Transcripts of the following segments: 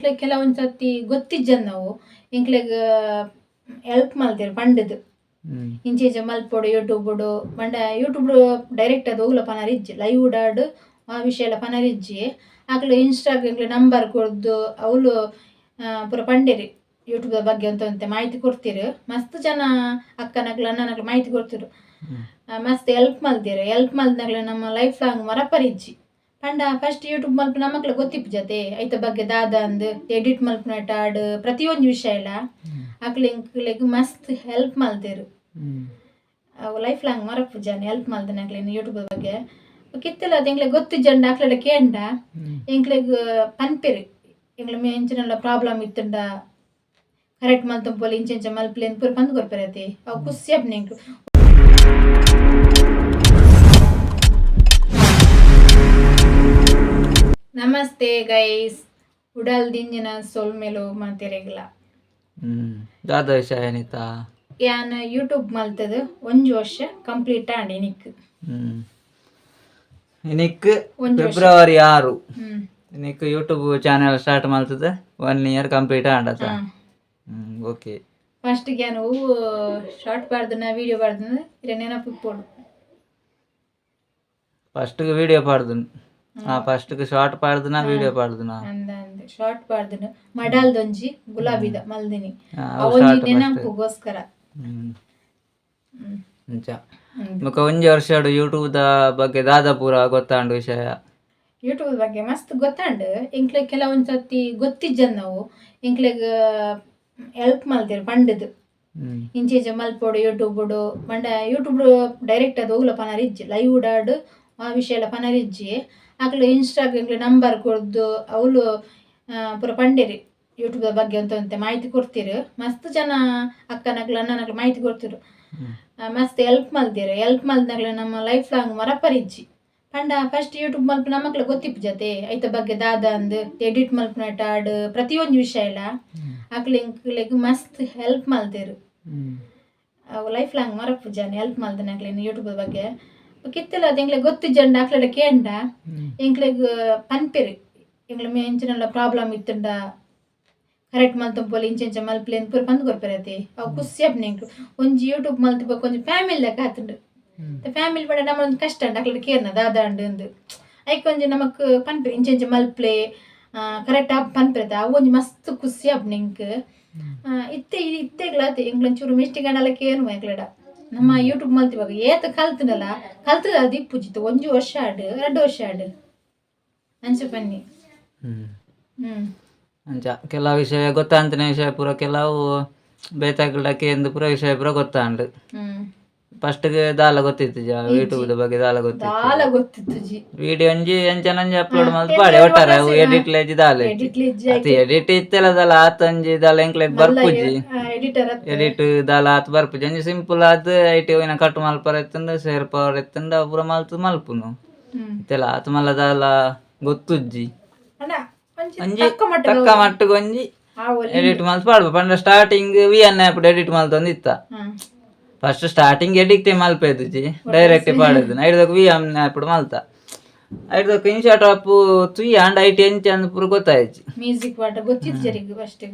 ಇಂಕ್ಲೆಗ್ ಕೆಲವೊಂದು ಸರ್ತಿ ಗೊತ್ತಿಜ್ಜಂದ್ ನಾವು. ಇಂಕ್ಲೆಗ್ ಹೆಲ್ಪ್ ಮಲ್ತೇವೆ ಪಂಡದು ಇಂಚೆ ಯೂಟ್ಯೂಬ್ ಮಲ್ಪೊಡು ಯೂಟ್ಯೂಬ್ಡು ಮಂಡ ಯೂಟ್ಯೂಬ್ ಡೈರೆಕ್ಟ್ ಅದು ಹೋಗ್ಲ ಪನರಿಜ್ಜಿ ಲೈವ್ ಡಾಡ್ ಆ ವಿಷಯ ಎಲ್ಲ ಪನರಿಜ್ಜಿ ಆಕಳು ಇನ್ಸ್ಟಾಗ್ರಾಮ್ಗೆ ನಂಬರ್ ಕೊಡ್ದು ಅವಳು ಪೂರ ಪಂಡೇರಿ. ಯೂಟ್ಯೂಬ್ ಬಗ್ಗೆ ಅಂತ ಅಂತ ಮಾಹಿತಿ ಕೊಡ್ತೀರಿ. ಮಸ್ತ್ ಜನ ಅಕ್ಕನಾಗ್ಲು ಅಣ್ಣನಾಗ್ಲು ಮಾಹಿತಿ ಕೊಡ್ತಿರು. ಮಸ್ತ್ ಹೆಲ್ಪ್ ಮಲ್ತೀರಿ ಹೆಲ್ಪ್ ಮಲ್ದಾಗ್ಲ ನಮ್ಮ ಲೈಫ್ ಲಾಂಗ್ ಮರಪರಿಜ್ಜಿ ಪಂಡ ಫಸ್ಟ್ ಯೂಟ್ಯೂಬ್ ಮಲ್ಪ ನಮ್ಮಕ್ಲ ಗೊತ್ತಿಪ್ಪು ಜೊತೆ. ಐತ ಬಗ್ಗೆ ದಾದ ಅಂದ್ ಎಡಿಟ್ ಮಲ್ಪುನಟ ಟಾಡ್ ಪ್ರತಿಯೊಂದು ವಿಷಯ ಇಲ್ಲ ಅಕ್ಲಿಂಕ್ಲೆಗ್ ಮಸ್ತ್ ಹೆಲ್ಪ್ ಮಲ್ತೇರು. ಅವು ಲೈಫ್ ಲಾಂಗ್ ಮರಪ್ಪು ಜನ ಹೆಲ್ಪ್ ಮಾಡ್ತಾನೆ ಆಗ್ಲೇನು ಯೂಟ್ಯೂಬ್ ಬಗ್ಗೆ. ಕಿತ್ತಲ್ಲ ಅದು ಎಂಗ್ಲೆ ಗೊತ್ತು ಜಂಡ ಅಕ್ಲಡ ಕೇಂಡ. ಎಂಗ್ಲೆಗ್ ಪನ್ಪೆರಿ. ಎಂಗ್ಲ ಮೆಂಚಿನೆಲ್ಲ ಪ್ರಾಬ್ಲಮ್ ಇತ್ತುಂಡ. ಕರೆಕ್ಟ್ ಮಲ್ತಂ ಪೋಲಿ ಇಂಚೆ ಇಂಚೆ ಮಲ್ಪಲಿ ಅಂತ ಪೂರ ಪಂದ್ ಕೊರ್ಪೆರತಿ. ಅವು ಖುಷಿ ಅಪ್ಪ ನಮಸ್ತೆ ಗೈಸ್. ಉಡಲ್ ದಿಂಜಿನ ಸೊಲ್ಮೆಲು ಮಾತಿರೆಗ್ಲ ಹ್ಮ್. ದಾದ ವಿಷಯ ಏನಿತ್ತ ಯಾನ್ ಯೂಟ್ಯೂಬ್ ಮಲ್ತದ. ಒಂಜು ವರ್ಷ ಕಂಪ್ಲೀಟ್ ಆಂಡ್ ಇನಿಕ್ ಒಂದು ಫೆಬ್ರವರಿ ಆರು. ಹ್ಮ್. ಇನಿಕ್ ಯೂಟ್ಯೂಬ್ ಚಾನೆಲ್ ಸ್ಟಾರ್ಟ್ ಮಾಡ್ತದೆ ಒನ್ ಇಯರ್ ಕಂಪ್ಲೀಟ್ ಆಂಡತ. ಓಕೆ ಫಸ್ಟ್ಗೆ ನಾವು ಶಾರ್ಟ್ ಬಾರ್ದನ ವಿಡಿಯೋ ಬಾರ್ದನ ಇಲ್ಲ ನೆನಪು ಫಸ್ಟ್ಗೆ ವಿಡಿಯೋ ಪಾಡ್ದು ಹಾ ಫಸ್ಟ್ಗೆ ಶಾರ್ಟ್ ಪಾಡ್ದನ ವಿಡಿಯೋ ಪಾಡ್ದನ. ಅಂದ ಅಂದ. ಶಾರ್ಟ್ ಮಡಾಲ್ ದೊಂಜಿ ಗುಲಾಬಿದ ಮಲ್ದಿನಿ. ಅವೊಂಜಿ. ನೆನಪುಗೋಸ್ಕರ. ಹ್ಮ್. ಅಂಚ ಹ್ಮ್. ಒಂಜಿ ವರ್ಷ ಯೂಟ್ಯೂಬ್ ದ ಬಗ್ಗೆ ದಾದ ಪೂರ ಗೊತ್ತಾಂಡು ವಿಷಯ? ಯೂಟ್ಯೂಬ್ ಬಗ್ಗೆ ಮಸ್ತ್ ಗೊತ್ತಾಂಡು. ಇಂಕ್ಲೆಗ್ ಕೆಲವೊಂದ್ ಸತಿ ಗೊತ್ತಿಜ್ಜಂದ್ ನಾವು. ಇಂಕ್ಲೆಗ್ ಹೆಲ್ಪ್ ಮಲ್ತೇವೆ ಪಂಡದು. ಹ್ಮ್. ಇಂಚೆ ಯೂಟ್ಯೂಬ್ ಮಲ್ಪೊಡು ಯೂಟ್ಯೂಬ್ಡು ಮಂಡ ಯೂಟ್ಯೂಬ್ ಡೈರೆಕ್ಟ್ ಅದು ಹೋಗ್ಲಪ್ಪ ನಾರಿಜ್ ಇಜ್ಜಿ. ಲೈವ್ ಡಾಡ್ ವಿಷಯ ಎಲ್ಲ ಪನರಿಜ್ಜಿ ಆಕಲು ಇನ್ಸ್ಟಾಗ್ರಾಮ್ಗೆ ನಂಬರ್ ಕೊಡ್ದು ಅವಳು ಪೂರ ಪಂಡೇರಿ ಯೂಟ್ಯೂಬ್ ಬಗ್ಗೆ ಅಂತ ಅಂತ ಮಾಹಿತಿ ಕೊಡ್ತೀರಿ. ಮಸ್ತ್ ಜನ ಅಕ್ಕನಕ್ಲು ಅಣ್ಣನಕ್ಲು ಮಾಹಿತಿ ಕೊಡ್ತಿರು. ಮಸ್ತ್ ಎಲ್ಪ್ ಮಲ್ತೀರಿ ಎಲ್ಪ್ ಮಲ್ದಾಗ್ಲ ನಮ್ಮ ಲೈಫ್ ಲಾಂಗ್ ಮರಪರಿಜ್ಜಿ ಪಂಡ ಫಸ್ಟ್ ಯೂಟ್ಯೂಬ್ ಮಲ್ಪ ನಮ್ಮಕ್ಳು ಗೊತ್ತಿಪ್ಪು ಜೊತೆ. ಐತ ಬಗ್ಗೆ ದಾದ ಅಂದ್ ಎಡಿಟ್ ಮಲ್ಪನಟ ಆಡ್ ಪ್ರತಿಯೊಂದು ವಿಷಯ ಇಲ್ಲ ಆಕ್ಲಿಂಕ್ಲೆಗ್ ಮಸ್ತ್ ಹೆಲ್ಪ್ ಮಲ್ದಿರು ಲೈಫ್ ಲಾಂಗ್ ಮರಪು ಜನ ಹೆಲ್ಪ್ ಮಾಡ್ತಾನೆ ಆಗ್ಲೇನು ಯೂಟ್ಯೂಬ್ ಬಗ್ಗೆ. ಕಿತ್ತಲ್ಲ ಅದು ಎಂಗ್ಲೆ ಗೊತ್ತು ಜಂಡ ಆಕ್ಲೆಲ್ಲ ಕೇಂಡ. ಹ್ಮ್. ಎಂಗ್ಲೆಗ್ ಪನ್ಪೆರಿ. ಎಂಗ್ಲ ಮೆಂಚಿನೆಲ್ಲ ಪ್ರಾಬ್ಲಮ್ ಇತ್ತುಂಡ. ಕರೆಕ್ಟ್ ಮಲ್ತಂ ಪೋಲಿ ಇಂಚೆ ಮಲ್ಪಲಿ ಅಂತ ಪೂರ ಪಂದ್ ಕೊರ್ಪೆರತಿ ಅವು ಖುಷಿ ಅಪ್ಪ ನಿಂಕು ಒಂಜಿ ಯೂಟ್ಯೂಬ್ ಮಲ್ತಿಪ್ಪ ಕೊಂಚ ಫ್ಯಾಮಿಲಿ ಲೆಕ್ಕ ಆತುಂಡು. ಫ್ಯಾಮಿಲಿ ಪಡ ನಮ್ಮ ಕಷ್ಟ ಅಂಡ್ ಅಕ್ಲೆಡ್ ಕೇರ್ನ ದಾದ ಅಂಡ್ ಅಂದು ಐಕ್ ಒಂಜಿ ನಮಕ್ ಪನ್ಪೆರಿ ಇಂಚ ಮಲ್ಪಲೆ ಕರೆಕ್ಟ್ ಆಪ್ ಪನ್ಪೆರತ ಅವು ಒಂಜಿ ಮಸ್ತ್ ಖುಷಿ ಅಪ್ಪ ನಿಂಕ್ ಆ, ಇತ್ತೆ ಇತ್ತೆಗ್ಲಾತ ಎಂಗ್ಲಂಚೂರು ಮಿಸ್ಟಿ ಗಂಡಲ ಕೇನು ಎಂಗ್ಲಡ ನಮ್ಮ ಯೂಟ್ಯೂಬ್ ಮಲ್ತಿವಾಗ ಏತ ಕಲ್ತನಲ್ಲ ಕಲ್ತದ ಅದು ಪೂಜಿತ. ಒಂದು ವರ್ಷ ಆಡು ಎರಡು ವರ್ಷ ಆಡು. ಅಂಚೆ ಬನ್ನಿ. ಹ್ಮ್. ಅಂಚ ಕೆಲವು ವಿಷಯ ಗೊತ್ತಾಂತಿನ ವಿಷಯ ಪೂರ ಕೆಲವು ಬೇತಾಗಿಡಕ್ಕೆ ಎಂದು ಪೂರ ವಿಷಯ ಪೂರ ಗೊತ್ತಾಂಡು. ಹ್ಮ್. ಫಸ್ಟ್ಗೆ ದಾಲ ಗೊತ್ತಿತ್ತು ಜಾ ಯೂಟ್ಯೂಬ್ ಬಗ್ಗೆ ದಾಲ ಗೊತ್ತಿತ್ತು. ದಾಲ ಗೊತ್ತಿತ್ತು ಜಿ. ವಿಡಿಯೋ ಒಂಜಿ ಎಂಚನಂಜಿ ಅಪ್ಲೋಡ್ ಮಲ್ತ್ ಪಾಡೆ ಒಟ್ಟಾರೆ ಅವು ಎಡಿಟ್ ಲೇಜಿ ದಾಲ ಎಡಿಟ್ ಇತ್ತಲ್ಲ ಅತಿ ಎಡಿಟ್ ಇತ್ತೆಲ್ಲ ದಾಲ ಆತಂಜಿ ದಾಲ ಎಂಕ್ಲೆಗ್ ಬರ್ಪುಜಿ ಎಡಿಟರ್ ಎಡಿಟ್ ದಾಲ ಆತ ಬರ್ಪುಜಿ ಒಂಜಿ ಸಿಂಪಲ್ ಆತ್ ಐಟಿ ಹೋಯ್ನ ಕಟ್ ಮಲ್ಪರ ಎತ್ತಂದ ಸೇರ್ ಪವರ್ ಎತ್ತಂದ ಪೂರ ಮಲ್ತು ಮಲ್ಪುನು. ಇತ್ತೆಲ್ಲ ಆತ್ ಮಲ್ಲ ದಾಲ ಗೊತ್ತುಜ್ಜಿ ಅಂಜಿ ಒಂಜಿ ತಕ್ಕ ಮಟ್ಟ ತಕ್ಕ ಮಟ್ಟಿಗೆ ಒಂಜಿ ಎಡಿಟ್ ಮಲ್ತ್ ಪಾಡ್ಬ. ಪಂಡ ಸ್ಟಾರ್ಟಿಂಗ್ ವಿ ಆ್ಯಪ್ ಎಡಿಟ್ ಮಲ್ತೊಂದು ಇತ್ತ ಹ್ಮ್ first starting edit direct direct ఐదుకు వి ವಿ మల్తా ಆ್ಯಪ್ ಮಲ್ತ. ಐಡ್ದಕ್ ಇನ್ಶಾಟ್ ಅಪ್ ತುಯ್ ಅಂಡ್ ಐಟಿ ಎಂಚ ಅಂದ್ ಪೂರ ಗೊತ್ತಾಯ್ತು ಮ್ಯೂಸಿಕ್ ಪಾಠ ಗೊತ್ತಿತ್ತು ಜರಿಗೆ ಫಸ್ಟ್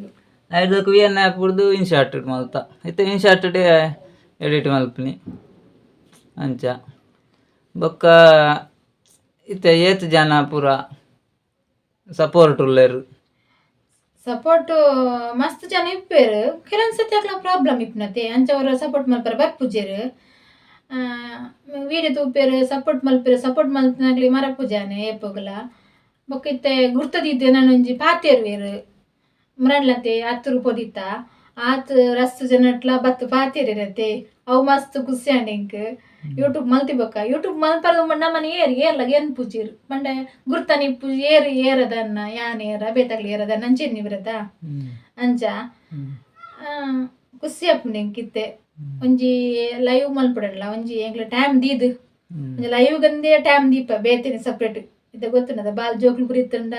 ಐಡ್ದಕ್ ವಿ ಎನ್ ಆ್ಯಪ್ ಬಿಡ್ದು ಇನ್ಶಾಟ್ ಮಲ್ತ. ಇತ್ತ ಇನ್ಶಾಟ್ ಎಡಿಟ್ ಮಲ್ಪನಿ. ಅಂಚ. ಬೊಕ್ಕ ಇತ್ತೆ ಏತ್ ಜನ ಪೂರ ಸಪೋರ್ಟ್ ಉಳ್ಳೇರು ಸಪೋರ್ಟ್ ಮಸ್ತ್ ಜನ ಇಪ್ಪೇರು ಕೆಲವೊಂದು ಸತಿ ಅಕ್ಲ ಪ್ರಾಬ್ಲಮ್ ಇಪ್ಪನತೆ ಅಂಚವರು ಸಪೋರ್ಟ್ ಮಲ್ಪರ ಬರ್ಪುಜೇರು ವೀಡಿಯೋ ತೂಪೇರು ಸಪೋರ್ಟ್ ಮಲ್ಪೇರು ಸಪೋರ್ಟ್ ಮಲ್ಪನಾಗ್ಲಿ ಮರ ಪೂಜಾನೆ ಏಪೋಗಲ ಬೊಕ್ಕಿತ್ತೆ ಗುರ್ತದಿದ್ದೆ ನಾನೊಂಜಿ ಪಾತೇರು ಮರಡ್ಲಂತೆ ಹತ್ತು ರೂಪದಿತ್ತ ಆತ್ ರಸ್ತು ಜನಟ್ಲ ಬತ್ತು ಪಾತಿರತ್ತೆ ಅವು ಮಸ್ತ್ ಖುಷಿ ಅಂಡಿಂಕ್ ಯೂಟ್ಯೂಬ್ ಮಲ್ತಿಬೇಕ. ಯೂಟ್ಯೂಬ್ ಮಲ್ಪರ್ದು ನಮ್ಮನೆ ಏರ್ ಏರ್ಲ ಏನ್ ಪೂಜಿರ್? ಮಂಡೆ ಗುರ್ತನಿ ಪೂಜಿ ಏರ್ ಏರದನ್ನ ಯಾನ್ ಏರ ಬೇತಾಗ್ಲಿ ಏರದ ಅಂಚೆನ್ನಿ ಬರತ್ತ ಅಂಚ ಆ, ಖುಷಿ ಅಪ್ಪ ನಿಂಕಿತ್ತೆ. ಒಂಜಿ ಲೈವ್ ಮಲ್ಪಡಲ್ಲ ಒಂಜಿ ಎಂಗ್ಲ ಟೈಮ್ ದೀದ್. ಲೈವ್ ಗಂದೇ ಟೈಮ್ ದೀಪ ಬೇತಿನಿ ಸಪ್ರೇಟ್ ಇದ ಗೊತ್ತುನದ ಬಾಲ್ ಜೋಕ್ಲು ಕುರಿತಂಡ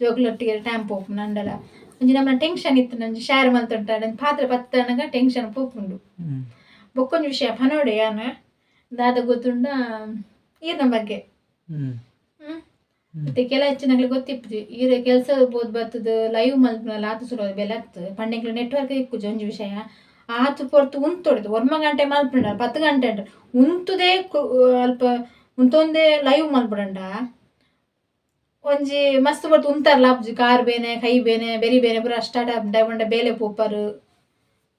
ಜೋಕ್ಲೊಟ್ಟಿಗೆ ಟೈಮ್ ಪೋಪು ನಂಡಲ ಒಂಜಿ ನಮ್ಮ ಟೆನ್ಷನ್ ಇತ್ತು ನಂಜಿ ಶೇರ್ ಮಂತ ನಂಜಿ ಪಾತ್ರೆ ಪತ್ತನಗ ಟೆನ್ಷನ್ ಪೋಪುಂಡು. ಬೊಕ್ಕೊಂಜಿ ವಿಷಯ ಪನೋಡೆ ಯಾನ? ದಾದ ಗೊತ್ತುಂಡ ಈರ್ನ ಬಗ್ಗೆ. ಹ್ಮ್. ಮತ್ತೆ ಕೆಲ ಹೆಚ್ಚಿನಾಗ್ಲಿ ಗೊತ್ತಿಪ್ಪುಜಿ ಈರೆ ಕೆಲಸ ಬೋದ್ ಬರ್ತದ ಲೈವ್ ಮಲ್ಪನಲ್ಲ ಆತು ಸುರ ಬೆಲೆ ಆಗ್ತದೆ. ಪಂಡೆಗ್ಲ ನೆಟ್ವರ್ಕ್ ಇಕ್ಕು ಒಂಜಿ ವಿಷಯ. ಆತು ಪೊರ್ತು ಉಂತೊಡ್ದು ಒರ್ಮ ಗಂಟೆ ಮಲ್ಪಂಡ ಪತ್ತು ಗಂಟೆ ಅಂಟ ಉಂತುದೇ ಅಲ್ಪ ಉಂತೊಂದೇ ಲೈವ್ ಮಲ್ಪಡಂಡ. ಒಂಜಿ ಮಸ್ತ್ ಬರ್ತು ಉಂತಾರಲ್ಲ ಅಪ್ಜಿ ಕಾರ್ ಬೇನೆ ಕೈ ಬೇನೆ ಬೆರಿ ಬೇನೆ ಪೂರ ಸ್ಟಾರ್ಟ್ ಆಪುಂಡ ಬಂಡ ಬೇಲೆ ಪೋಪರ್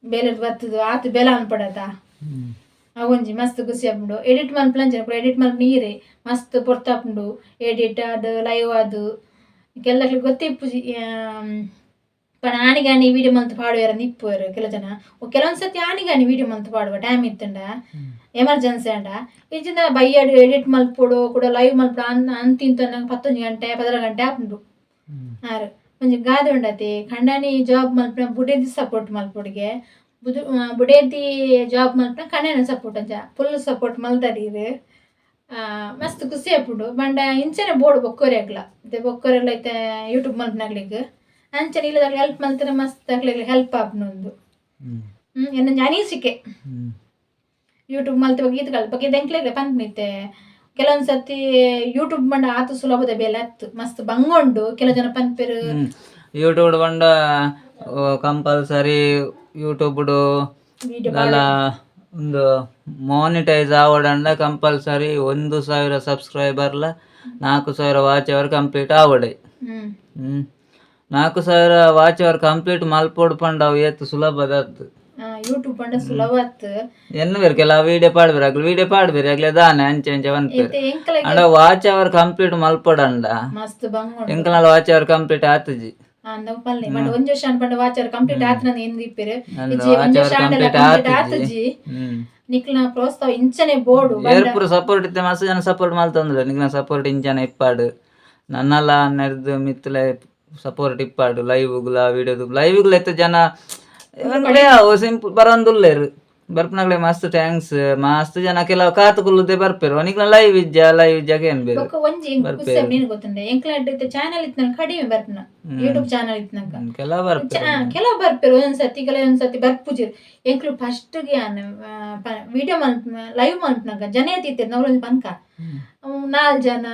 ಬೇಲೆ ಬರ್ತದ ಆತು ಬೇಲ ಅನ್ಪಡದ ಹ್ಮ್. ಅವೊಂಜಿ ಮಸ್ತ್ ಖುಷಿ ಆಪುಂಡು. ಎಡಿಟ್ ಮಲ್ಪಲಂಚನೆ ಪೂರ ಎಡಿಟ್ ಮನ್ ನೀರೆ ಮಸ್ತ್ ಪೊರ್ತಾಪುಂಡು ಎಡಿಟ್ ಅದು ಲೈವ್ ಅದು ಗೊತ್ತಿ ಗೊತ್ತಿಪ್ಪುಜಿ ಪಣ ಆಣಿಗಾನಿ ವಿಡಿಯೋ ಮಂತ್ ಪಾಡುವಾರ ನಿಪ್ಪುವರು ಕೆಲ ಜನ ಕೆಲವೊಂದು ಸತಿ ಆಣಿಗಾನಿ ವಿಡಿಯೋ ಮಂತ್ ಪಾಡುವ ಟೈಮ್ ಇತ್ತಂಡ ಎಮರ್ಜೆನ್ಸಿ ಅಂಡ ಇಜ್ಜಿಂದ ಬೈಯಡ್ ಎಡಿಟ್ ಮಲ್ಪೋಡು ಕೂಡ ಲೈವ್ ಮಲ್ಪಡು ಅಂತ ಅಂತಿಂತ ನಂಗೆ ಪತ್ತೊಂಜಿ ಗಂಟೆ ಪದರ ಗಂಟೆ ಆಪುಂಡು. ಆರು ಒಂಜಿ ಗಾದೆ ಉಂಡತಿ ಖಂಡಾನಿ ಜಾಬ್ ಮಲ್ಪನ ಬುಡೇದಿ ಸಪೋರ್ಟ್ ಮಲ್ಪೊಡಿಗೆ ಬುದು ಬುಡೇದಿ ಜಾಬ್ ಮಲ್ಪ ಕಣ್ಣನ ಸಪೋರ್ಟ್ ಅಂಚ ಫುಲ್ ಸಪೋರ್ಟ್ ಮಲ್ತಡೀರ್ ಮಸ್ತ್ ಖುಷಿ ಆಪುಂಡು ಬಂಡ ಇಂಚನೆ ಬೋರ್ಡ್ ಬೊಕ್ಕೋರಿ ಆಗ್ಲ ಬೊಕ್ಕೋರೆಲ್ಲ ಐತೆ ಯೂಟ್ಯೂಬ್ ಮಲ್ಪನಾಗ್ಲಿಕ್ಕೆ ಅಂಚನೆ ಇಲ್ಲದಾಗ ಹೆಲ್ಪ್ ಮಾಡ್ತಾರೆ ಮಸ್ತ್ ಆಗ್ಲಿಲ್ಲ ಹೆಲ್ಪ್ ಆಗ್ನೊಂದು ಹ್ಮ್. ಏನೊಂದು ಅನಿಸಿಕೆ ಮಲ್ತಿ ಯೂಟ್ಯೂಬ್ ಮಲ್ತ ಗೀತಗಳು ಬಗ್ಗೆ ದೆಂಕ್ಲೆಗ್ರೆ ಪಂಪ್ನಿತ್ತೆ ಕೆಲವೊಂದ್ ಸರ್ತಿ ಯೂಟ್ಯೂಬ್ ಮಂಡ ಆತು ಸುಲಭದ ಬೆಲೆ ಹತ್ತು ಮಸ್ತ್ ಬಂಗೊಂಡು ಕೆಲ ಜನ ಪಂಪಿರು. ಯೂಟ್ಯೂಬ್ ಬಂಡ ಕಂಪಲ್ಸರಿ ಯೂಟ್ಯೂಬ್ಡು ವಿಡಿಯೋ ಅಲ್ಲ ಒಂದು ಮಾನಿಟೈಸ್ ಆವಡಂಡ ಕಂಪಲ್ಸರಿ ಒಂದು ಸಾವಿರ ಸಬ್ಸ್ಕ್ರೈಬರ್ಲ ನಾಲ್ಕು ಸಾವಿರ ವಾಚ್ ಅವರ್ ಕಂಪ್ಲೀಟ್ ಆವಡೆ ಹ್ಮ್. ಹ್ಮ್. ನಾಲ್ಕು ಸಾವಿರ ವಾಚ್ ಅವರ್ ಕಂಪ್ಲೀಟ್ ಮಲ್ಪೋಡ್ ಪಂಡ ಅವು ಏತು ಸುಲಭದತ್ತು ಯೂಟ್ಯೂಬ್ ಪಂಡ ಸುಲಭ ಹತ್ತು ಎನ್ನು ಬೇರೆ ಕೆಲ ವಿಡಿಯೋ ಪಾಡ್ಬೇರು ವಿಡಿಯೋ ಪಾಡ್ಬೇರು ದಾನೆ ಅಂಚೆ ಅಂಚೆ ಅಂಡ ವಾಚ್ ಅವರ್ ಕಂಪ್ಲೀಟ್ ಬಂಗೊಂಡು ಎಂಕನಾಲ್ ವಾಚ್ ಅವರ್ ಕಂಪ್ಲೀಟ್ ಆತಜಿ. ಅಂದ ಪಲ್ಲೆ. ಮಂಡ ಒಂಜ್ ವರ್ಷ ಅನ್ಪಂಡ ವಾಚರ್ ಕಂಪ್ಲೀಟ್ ಆತನ ಏನ್ ದಿಪ್ಪಿರು ನಂದು ಇಜ್ಜಿ watch ವರ್ಷ ಕಂಪ್ಲೀಟ್ ಆತುಜಿ. ಆತುಜಿ. ಹ್ಮ್. ನಿಕ್ಲ ಪ್ರೋತ್ಸಾಹ ಇಂಚನೆ ಬೋರ್ಡು ಏರ್ಪುರ ಸಪೋರ್ಟ್ ಇತ್ತೆ ಮಸ್ತ್ ಜನ ಸಪೋರ್ಟ್ ಮಾಲ್ತಂದ್ರೆ ನಿಗ್ನ ಸಪೋರ್ಟ್ ಇಂಚನ ಇಪ್ಪಾಡು. ನನ್ನಲ್ಲ ನೆರೆದು ಮಿತ್ತಲೆ ಸಪೋರ್ಟ್ ಇಪ್ಪಾಡು ಲೈವ್ಗುಲ ವಿಡಿಯೋದು ಲೈವ್ಗುಲ ಎತ್ತ ಜನ? ಸಿಂಪಲ್ ಬರೋಂದುಲ್ಲೇರು ಬರ್ಪನಾಗ್ಲೆ ಮಸ್ತ್ ಥ್ಯಾಂಕ್ಸ್ ಮಸ್ತ್ ಜನ. ಕೆಲವು ಕಾತುಕುಲ್ಲದೆ ಬರ್ಪೇರು. ಅವನಿಗೆ ಲೈವ್ ಇಜ್ಜ ಲೈವ್ ಇಜ್ಜಾಗ ಏನ್ ಒಂಜಿ ಖುಷಿ ನೀನು ಗೊತ್ತುಂಡೆ ಎಂಕ್ಲ ಚಾನಲ್ ಇತ್ತು ಕಡಿಮೆ ಬರ್ಪನ. ಯೂಟ್ಯೂಬ್ ಚಾನಲ್ ಇತ್ತು ಹ್ಮ್, ಕೆಲವು ಬರ್ಪೇರು ಕೆಲವು ಬರ್ಪೇರು. ಒಂದ್ಸತಿ ಕೆಲವೊಂದ್ಸತಿ ಬರ್ಪುಜಿರು. ಎಂಕ್ಲು ಫಸ್ಟ್ಗೆ ವಿಡಿಯೋ ಮಲ್ಪ್ ಲೈವ್ ಮಲ್ಪ್ನಾಗ ಜನ ಎತ್ತಿತ್ತೇರು. ನವ್ರೊಂದು ಪನ್ಕ ನಾಲ್ ಜನ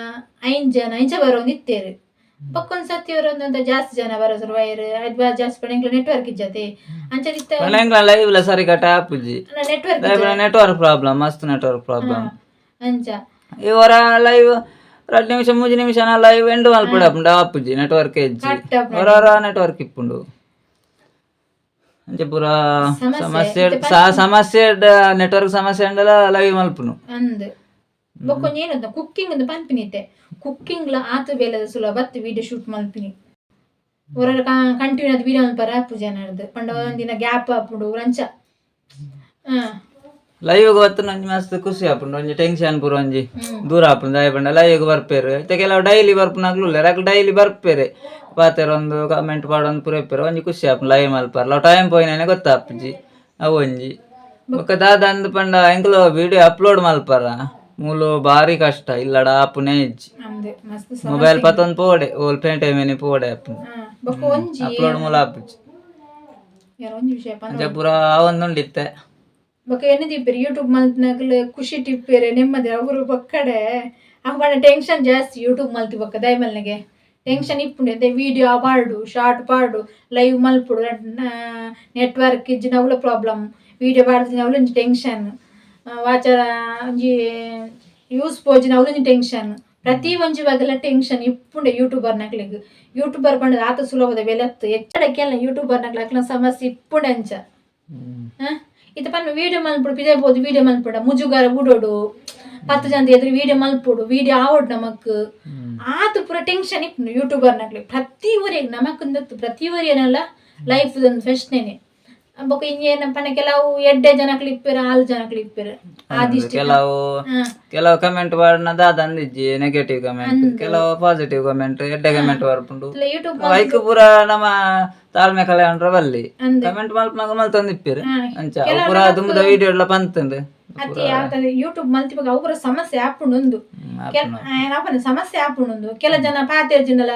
ಐನ್ ಜನ ಇಂಚ ಬರೋಂದು ಇತ್ತೇರು. ಬಕ್ಕೊಂದ್ ಸತಿ ಅವರೊಂದು ಜಾಸ್ತಿ ಜನ ಬರೋದ್ರು ವೈರ್ ಅದ್ ಬಾ ಜಾಸ್ತಿ ಪಡ ಎಂಕ್ಲು ನೆಟ್ವರ್ಕ್ ಇಜ್ಜತೆ ಅಂಚದಿತ್ತ ಎಂಗ್ಲ ಲೈವ್ ಲ ಸರಿ ಕಟ ಆಪುಜಿ ನೆಟ್ವರ್ಕ್ ಲೈವ್ ನೆಟ್ವರ್ಕ್ ಪ್ರಾಬ್ಲಮ್ ಮಸ್ತ್ ನೆಟ್ವರ್ಕ್ ಪ್ರಾಬ್ಲಮ್ ಅಂಚ ಇವರ ಲೈವ್ రెండు నిమిషం మూడు నిమిషాల లైవ్ ఎండ్ మల్పడు అప్పుడు ఆపుజి నెట్వర్క్ ఇచ్చి కట్ అప్పుడు. ఎవరెవరా నెట్వర్క్ ఇప్పుడు అంటే పురా సమస్య. సమస్య సా- సమస్య నెట్వర్క్ సమస్య అండల లైవ్ మల్పును ಅಂದ್ ಬೊಕ್ಕೊಂಜಿ ಏನಂತ ಕುಕ್ಕಿಂಗ್ ಒಂದು ಪನ್ಪಿನಿತ್ತೆ ಕುಕ್ಕಿಂಗ್ ಲ ಆತು ಬೇಲದ ಸುಲಭತ್ ವಿಡಿಯೋ ಶೂಟ್ ಮಲ್ಪಿನಿ ಹೊರ ಕಂಟಿನ್ಯೂ ಅದು ವಿಡಿಯೋ ಮಲ್ಪರ ಪೂಜೆ ನಡೆದು. ಪಂಡ ಒಂದಿನ ಗ್ಯಾಪ್ ಆಪುಡು ರಂಚ ಹಾ. ಲೈವ್ ಗೊತ್ತು ನಂಜಿ ಮಸ್ತ್ ಖುಷಿ ಆಪುಂಡು ಒಂಜಿ ಟೆನ್ಷನ್ ಪೂರ ಒಂಜಿ. ದೂರ ಆಪುಂಡು ದಾಯ ಪಂಡ ಲೈವ್ ಬರ್ಪೇರು. ಇತ್ತೆ ಕೆಲವು ಡೈಲಿ ಬರ್ಪುನಾಗ್ಲು ಅಕ್ಲು ಡೈಲಿ ಬರ್ಪೇರೆ? ಪಾತೆರ್ ಒಂದು ಕಮೆಂಟ್ ಪಾಡೊಂದು ಪೂರ ಇಪ್ಪೇರು ಒಂಜಿ ಖುಷಿ ಆಪುಂಡು ಲೈವ್ ಮಲ್ಪಾರ ಲವ್ ಟೈಮ್ ಪೋಯಿನೇನೆ ಗೊತ್ತಾಪುಜಿ ಅವು ಒಂಜಿ. ಬೊಕ್ಕ ದಾದ ಅಂದು ಪಂಡ ಎಂಕ್ಲೋ ವಿಡಿಯೋ ಅಪ್ಲೋಡ್ ಮಲ್ಪಾರ ಮೂಲು ಬಾರಿ ಕಷ್ಟ. ಇಲ್ಲಡ ಆಪುನೆ ಹೆಜ್ಜಿ. ಮೊಬೈಲ್ ಪತ್ತೊಂದು ಪೋಡೆ ಓಲ್ ಪೇಂಟ್ ಮೇನಿ ಪೋಡೆ ಆಪುನೆ ಅಪ್ಲೋಡ್ ಮೂಲ ಆಪುಜಿ ಅಂಚ ಪೂರ ಒಂದುಂಡಿತ್ತೆ. ಬೊಕ್ಕ ಎಣ್ಣೆ ತಿಪ್ಪೇರಿ ಯೂಟ್ಯೂಬ್ ಮಲ್ತಿನಾಗಲು ಖುಷಿ ಟಿಪ್ಪೇರೆ ನೆಮ್ಮದಿ. ಅವರು ಬಕ್ಕಡೆ ಅವನ ಟೆನ್ಷನ್ ಜಾಸ್ತಿ ಯೂಟ್ಯೂಬ್ ಮಲ್ತಿ ಬೊಕ್ಕ ದಯಮಲ್ನಿಗೆ ಟೆನ್ಷನ್ ಇಪ್ಪುಂಡು. ಅದೇ ವಿಡಿಯೋ ಪಾಡು ಶಾರ್ಟ್ ಪಾಡು ಲೈವ್ ಮಲ್ಪುಡು. ನೆಟ್ವರ್ಕ್ ಅವಳ ಪ್ರಾಬ್ಲಮ್ ವಿಡಿಯೋ ಪಾಡ್ದಿನ ಅವಳೊಂದು ಟೆನ್ಷನ್ ವಾಚರ ಒಂಜಿ ಯೂಸ್ ಪೋಜಿನ ಅವಳೊಂದು ಟೆನ್ಷನ್ ಪ್ರತಿ ಒಂಜಿ ಬಗೆಲ್ಲ ಟೆನ್ಷನ್ ಇಪ್ಪುಂಡೆ ಯೂಟ್ಯೂಬರ್ ನಕ್ಲಿಗ್. ಯೂಟ್ಯೂಬರ್ ಪಂಡ ಆತ ಸುಲಭದ ಯೂಟ್ಯೂಬರ್ ನಕ್ಲ ಅಕ್ಲ ಸಮಸ್ಯೆ ಇಪ್ಪುಂಡೆ ಅಂಚ? ಇದು ಪನ್ನ ವಿಡಿಯೋ ಮಲ್ಪುಡು ಪಿದೆ ಬೋದು ವಿಡಿಯೋ ಮಲ್ಪುಡ. ಮುಜುಗಾರ ಬುಡೋಡು. ಪತ್ತು ಜನ ಎದುರು ವಿಡಿಯೋ ಮಲ್ಪುಡು. ವಿಡಿಯೋ ಆವಡ್ ನಮಕ್ ಆತ ಪೂರ ಟೆನ್ಷನ್ ಇಪ್ಪು ಯೂಟ್ಯೂಬರ್ ನಕ್ಲಿ ಪ್ರತಿ ಊರಿಗೆ ನಮಕ್ ಪ್ರತಿ ಊರಿಯನೆಲ್ಲ ಲೈಫ್ ಒಂದು ಫೆಸ್ಟ್ನೇನೆ ಬೊಕ ಇನ್ನೇನ ಪನ್ನ ಕೆಲವು ಎಡ್ಡೆ ಜನ ಕ್ಲಿಪ್ಪೇರ ಆಲ್ ಜನ ಕ್ಲಿಪ್ಪೇರ ಆದಿಷ್ಟು ಕೆಲವು. ಕೆಲವು ಕಮೆಂಟ್ ಬರ್ನದ ಅದಂದಿಜ್ಜಿ ನೆಗೆಟಿವ್ ಕಮೆಂಟ್ ಕೆಲವು ಪಾಸಿಟಿವ್ ಕಮೆಂಟ್ ಎಡ್ಡೆ ಕಮೆಂಟ್ ಬರ್ಪುಂಡು. ಬೈಕ್ ಪೂರ ನಮ್ಮ ತಾಳ್ಮೆ ಕಲೆ ಅಂಡ್ರ ಬಲ್ಲಿ. ಕಮೆಂಟ್ ಮಲ್ಪನಾಗ ಮಲ್ತಂದಿಪ್ಪಿರು. ಹ. ಅಂಚ ಪೂರ ತುಂಬದ ವಿಡಿಯೋ ಎಲ್ಲ ಬಂತಂದು. ಅತಿ ಯಾವ್ದು ಯೂಟ್ಯೂಬ್ ಬಗ್ಗೆ ಅವರ ಸಮಸ್ಯೆ ಆಪುಂಡು ಒಂದು. ಕೆಲ ಏನಪ್ಪನ ಸಮಸ್ಯೆ ಆಪುಂಡು ಕೆಲ ಜನ ಪಾತೆರ್ಜಿನಲ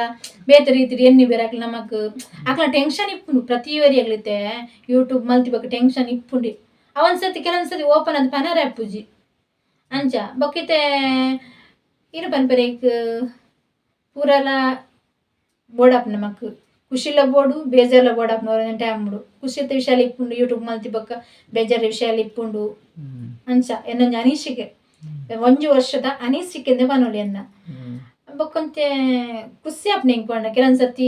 ಬೇತೆ ರೀತಿ ಎನ್ನಿ ಬೇರೆ ಆಗ್ಲಿ ನಮಕ್ ಅಕ್ಲ ಟೆನ್ಷನ್ ಇಪ್ಪುಂಡು ಪ್ರತಿ ವರಿ ಆಗ್ಲಿತ್ತೆ. ಯೂಟ್ಯೂಬ್ ಬಗ್ಗೆ ಟೆನ್ಷನ್ ಇಪ್ಪುಂಡಿ. ಅವನ್ಸತಿ ಕೆಲವೊಂದ್ಸತಿ ಓಪನ್ ಅಂತ ಪನರ ಅಪ್ಪುಜಿ ಅಂಚ ಬೊಕ್ಕಿತೆ ಇರು ಪನ್ಪರೇಕ್ ಪೂರಲ ಬೋಡಪ್ಪ ಮಕ್ಕು ಖುಷಿಲ ಬೋಡು ಬೇಜಾರ್ಲ ಬೋಡಾಪ್ನ ಟೈಮ್ ಖುಷಿ ಖುಷಿತ ವಿಷಯಾಲ ಇಪ್ಪುಂಡು ಯೂಟ್ಯೂಬ್ ಮಲ್ತಿ ಬೊಕ್ಕ ಬೇಜಾರ್ ವಿಷಯ ಇಪ್ಪುಂಡು. ಅಂಚ ಎನ್ನೊಂಜಿ ಅನಿಸಿಕೆ ಒಂಜು ವರ್ಷದ ಅನಿಸಿಕೆ ಎಂದೆ ಎನ್ನ. ಬೊಕ್ಕಂತೆ ಖುಷಿ ಆಪ್ನ ಹಿಂಗೆ ಪಂಡ. ಕೆಲವೊಂದು ಸರ್ತಿ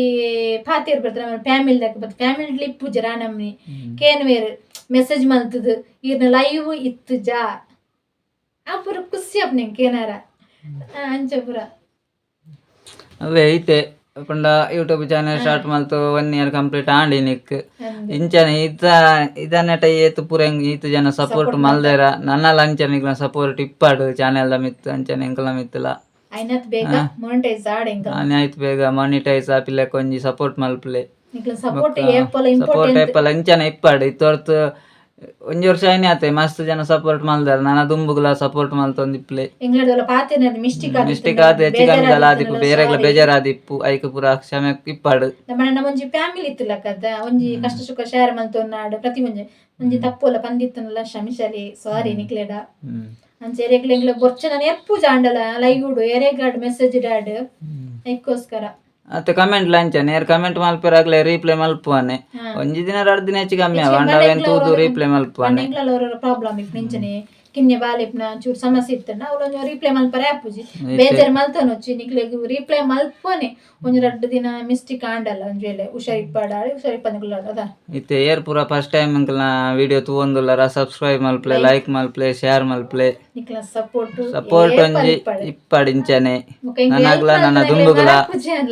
ಪಾತಿರ್ ಬರ್ತಾರೆ ಫ್ಯಾಮಿಲಿ ದಾಕ ಬರ್ತಾರೆ. ಫ್ಯಾಮಿಲಿ ಇಪ್ಪು ಜರ ನಮ್ಮನಿ ಹ್ಮ್. ಕೇನ್ ವೇರ್ ಮೆಸೇಜ್ ಮಲ್ತದು ಇರ್ನ ಲೈವ್ ಇತ್ತು ಜಾ. ಆ ಪೂರ ಖುಷಿ ಆಪ್ನ ಹಿಂಗೆ ಕೇನಾರ. ಅಂಚ ಪುರ. ಅದೇ ಐತೆ. ಪಂಡ ಯೂಟ್ಯೂಬ್ ಚಾನೆಲ್ ಸ್ಟಾರ್ಟ್ ಮಲ್ತು ಒನ್ ಇಯರ್ ಕಂಪ್ಲೀಟ್ ಆಂಡಿನಿಕ್ ಇಂಚನೆ ಇತ ಇದನ್ನಟ ಏತು ಪೂರ ಈತು ಜನ ಸಪೋರ್ಟ್ ಮಲ್ದೇರ ನನ್ನ ಲಂಚನಿಗ್ಲ ಸಪೋರ್ಟ್ ಇಪ್ಪಾಡು ಚಾನೆಲ್ ದ ಮಿತ್ತು ಅಂಚನೆ ಎಂಕಲ ಮಿತ್ತುಲ ಆಯ್ತು ಬೇಗ ಮಾನಿಟೈಸ್ ಆಪಿಲ್ಲ ಕೊಂಜಿ ಸಪೋರ್ಟ್ ಮಲ್ಪಲೆ. ಸಪೋರ್ಟ್ ಏಪಲ ಇಂಚನೆ ಇಪ್ಪಾಡು. ಇತ್ತೊರ್ತು ಒಂಜಿ ವರ್ಷ ಐನೆ ಆತೆ ಮಸ್ತ್ ಜನ ಸಪೋರ್ಟ್ ಮಲ್ದಾರ ನಾನ ದುಂಬುಗ್ಲ ಸಪೋರ್ಟ್ ಮಲ್ತೊಂದಿಪ್ಲೆ ಇಂಗ್ಲೆಂಡ್ ಪಾತೆನ ಮಿಸ್ಟೇಕ್ ಮಿಸ್ಟಿಕ್ ಮಿಸ್ಟೇಕ್ ಆದ ಹೆಚ್ಚು ಕಮ್ಮಿ ಗಲ ಬೇಜಾರಾದಿಪ್ಪು ಐಕ ಪೂರ ಕ್ಷಮೆ ಇಪ್ಪಾಡು. ನಮ್ಮ ಒಂಜಿ ಫ್ಯಾಮಿಲಿ ಇತ್ತು ಲಕ್ಕದ ಒಂಜಿ ಕಷ್ಟ ಸುಖ ಶೇರ್ ಮಲ್ತೊನ್ನಾಡು ಪ್ರತಿ ಒಂಜಿ ಒಂಜಿ ತಪ್ಪುಲ ಪಂದಿತ್ತನಲ್ಲ ಕ್ಷಮಿಸಲಿ. ಸಾರಿ ನಿಕ್ಲೆಡ ಅಂಚೆ ಎರೆಗ್ಲೆಂಗ್ಲ ಬೊರ್ಚ. ನಾನು ಎಪ್ಪು ಜಾಂಡಲ ಲೈಗುಡು ಎರೆಗಾಡ್ ಮೆಸೇಜ್ ಡಾಡ್ ಐಕ್ಕೋಸ್ಕರ ಅತ್ತೆ ಕಮೆಂಟ್ ಲಂಚನೆ ಏರ್ ಕಮೆಂಟ್ ಮಲ್ಪಿರಾಗ್ಲೆ ರೀಪ್ಲೈ ಮಲ್ಪುವನೆ. ಒಂಜಿ ದಿನ ಎರಡು ದಿನ ಹೆಚ್ಚು ಕಮ್ಮಿ ಹೆಚ್ಚು ಅಂಡವೇನ್ ತೂದು ರೀಪ್ಲೈ ಮಲ್ಪುವನೆ. ಅವರ ಪ್ರಾಬ್ಲಮ್ ಇಪ್ಪ ನಿಂಚನೆ. ಕಿನ್ನೆ ಬಾಲೆಪ್ನ ಚೂರು ಸಮಸ್ಯೆ ಇತ್ತಣ್ಣ ಅವ್ರೊಂದು ರೀಪ್ಲೈ ಮಲ್ಪರೆ ಆಪುಜಿ ಬೇಜಾರು ಮಲ್ತನ ಹಚ್ಚಿ ನಿಕ್ಲೆಗ್ ರೀಪ್ಲೈ ಮಲ್ಪೋನೆ ಒಂಜಿ ರಡ್ಡು ದಿನ ಮಿಸ್ಟೇಕ್ ಆಂಡಲ್ಲ ಒಂಜೇಲೆ ಹುಷಾರಿಪ್ಪಾಡ ಹುಷಾರಿಪ್ಪನಿಗಳ ಅದ ಇತ್ತೆ ಏರ್ ಪೂರ ಫಸ್ಟ್ ಟೈಮ್ ಅಂಕಲ್ನ ವಿಡಿಯೋ ತೂವೊಂದುಲ್ಲರ ಸಬ್ಸ್ಕ್ರೈಬ್ ಮಲ್ಪ್ಲೆ ಲೈಕ್ ಮಲ್ಪ್ಲೆ ಶೇರ್ ಮಲ್ಪ್ಲೆ ನಿಕ್ಲ ಸಪೋರ್ಟ್ ಸಪೋರ್ಟ್ ಒಂಜಿ ಇಪ್ಪಾಡ್ ನನಗ್ಲ ನನ್ನ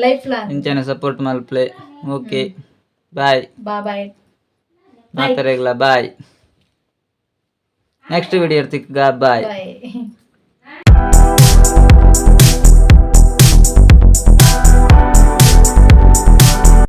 ಲೈಫ್ ಇಂಚನೆ ಸಪೋರ್ಟ್ ಮಲ್ಪ್ಲೆ ಓಕೆ ಬಾಯ್ ಬಾಯ್ ಬಾಯ್ ಮಾತರೆಗ್ಲ ಬಾಯ್ ನೆಕ್ಸ್ಟ್ ವಿಡಿಯೋ ಇರ್ತಿಕ್ಕ ಬಾಯ್ ಬಾಯ್